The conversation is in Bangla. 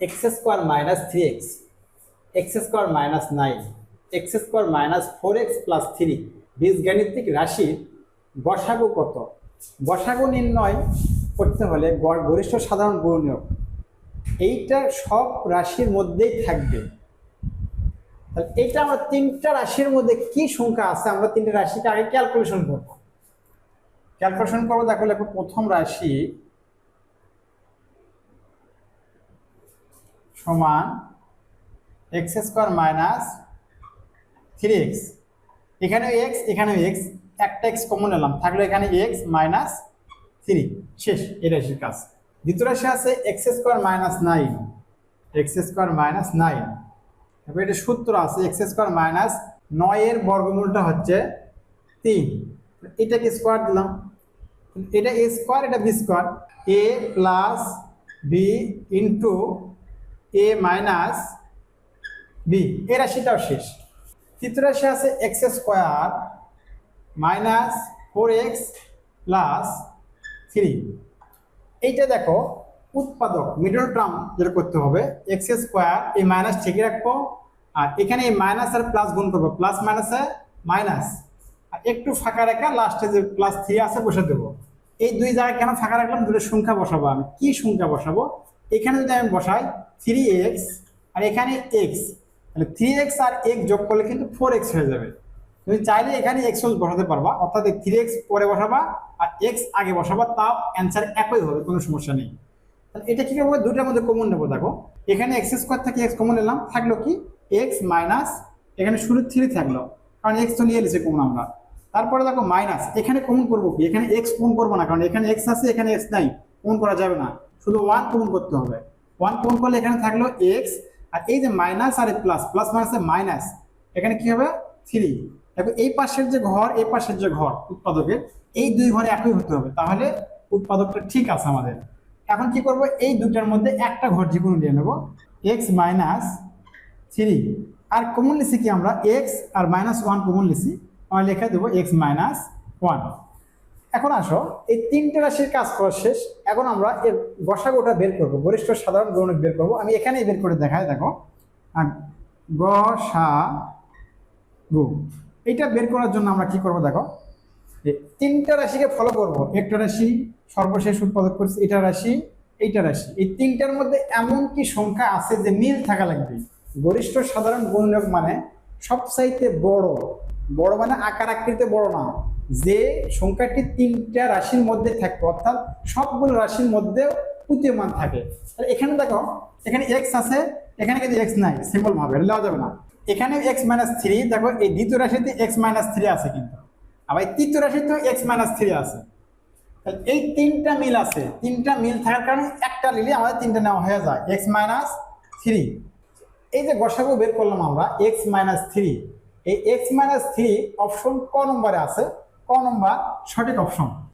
X square minus three x. X square minus nine. X square minus four x plus three. বীজগাণিতিক রাশির গসাগু কত? গসাগু নির্ণয় করতে হলে গড় গরিষ্ঠ সাধারণ গুণনীয়ক। এইটা সব রাশির মধ্যেই থাকবে। তাহলে এইটা আমরা তিনটা রাশির মধ্যে কি সংখ্যা আছে আমরা তিনটা রাশিকে আগে ক্যালকুলেশন করব। ক্যালকুলেশন করব, দেখো প্রথম রাশি সমান x square minus three x এখানে এক্স এখানে এক্স একটা এক্স কমন এলাম। থাকল এখানে এক্স মাইনাস থ্রি শেষ এই রাশির কাজ। দ্বিতীয় রাশি আছে x square minus nine x square minus nine তারপর এটা সূত্র আছে এক্স স্কোয়ার মাইনাস নয়ের বর্গমূলটা হচ্ছে তিন। এটাকে স্কোয়ার দিলাম। এটা এ স্কোয়ার এটা b square a plus b into a minus b a রাশিটাও শেষ। তৃতীয় রাশি আছে x square minus four x plus three এইটা দেখো, উৎপাদক মিডল টার্ম যেটা করতে হবে এক্স স্কোয়ার এই মাইনাস ঠিকই রাখব, আর এখানে এই মাইনাস আর প্লাস গুণ করব প্লাস মাইনাসে মাইনাস আর একটু ফাঁকা রেখা লাস্টে যে প্লাস থ্রি আছে বসে দেবো। এই দুই জায়গায় কেন ফাঁকা রাখলাম? দুটো সংখ্যা বসাবো আমি। কি সংখ্যা বসাবো? এখানে যদি আমি বসাই থ্রি এক্স আর এখানে এক্স তাহলে থ্রি এক্স আর এক্স যোগ করলে কিন্তু ফোর এক্স হয়ে যাবে। তুমি চাইলে এখানে এক্স বসাতে পারবা, অর্থাৎ থ্রি এক্স পরে বসাবা আর এক্স আগে বসাবা, তাও অ্যান্সার একই হবে, কোনো সমস্যা নেই। তাহলে এটা কি করব? দুটার মধ্যে কমন নেব, দেখো। এখানে এক্স স্কোয়ার থেকে এক্স কমন নিলাম, থাকল কি? এক্স মাইনাস এখানে শুরু থ্রি থাকল, কারণ এক্স তো নিয়ে নিয়েছে কমন আমরা। তারপরে দেখো মাইনাস এখানে কমন করব কি? এখানে এক্স কমন করব না, কারণ এখানে এক্স আছে, এখানে এক্স নাই কমন করা যাবে না। শুধু ওয়ান কমন করতে হবে। ওয়ান কমন করলে এখানে থাকল এক্স আর এই যে মাইনাস আর প্লাস প্লাস মাইনাসে মাইনাস এখানে কি হবে? থ্রি দেখো, এই পাশের যে ঘর, এই পাশের যে ঘর উৎপাদকের এই দুই ঘরে একই হতে হবে। তাহলে উৎপাদকটা ঠিক আছে আমাদের। এখন কি করব? এই দুটার মধ্যে একটা ঘর যে কোনো নিয়ে নেব। এক্স মাইনাস থ্রি আর কমন লিখছি কি আমরা? এক্স আর মাইনাস ওয়ান কমন লিখছি আমরা লেখা দেবো এক্স মাইনাস ওয়ান এখন আসো, এই তিনটে রাশির কাজ করা শেষ। এখন আমরা এর গসাগুটা বের করব গরিষ্ঠ সাধারণ গৌণিক বের করব। আমি এখানেই বের করে দেখাই, দেখো। গসা গু এইটা বের করার জন্য আমরা কি করব, দেখো। তিনটা রাশিকে ফলো করব। একটা রাশি সর্বশেষ উৎপাদক করছি, এটা রাশি, এইটা রাশি। এই তিনটার মধ্যে এমন কি সংখ্যা আছে যে মিল থাকা লাগবে? গরিষ্ঠ সাধারণ গুণনীয়ক মানে সবচাইতে বড়। বড় মানে আকার আকৃতিতে বড় না। যে সংখ্যাটি তিনটা রাশির মধ্যে থাকবে, অর্থাৎ সবগুলো রাশির মধ্যে উদীয়মান থাকে। এখানে দেখো, এখানে এক্স আছে, এখানে কিন্তু এক্স নাই সিম্পল ভাবে নেওয়া যাবে না। এখানে এক্স মাইনাস থ্রি দেখো এই দ্বিতীয় রাশিতে এক্স মাইনাস থ্রি আছে কিন্তু। আবার এই তৃতীয় রাশিতেও এক্স মাইনাস থ্রি আছে। তাহলে এই তিনটা মিল আছে, তিনটা মিল থাকার কারণে একটা নিলে আমাদের তিনটা নেওয়া হয়ে যায় এক্স মাইনাস থ্রি এই যে গসাগু বের করলাম আমরা এক্স মাইনাস থ্রি এই এক্স মাইনাস থ্রি অপশন ক নম্বরে আছে ক নম্বর সঠিক অপশন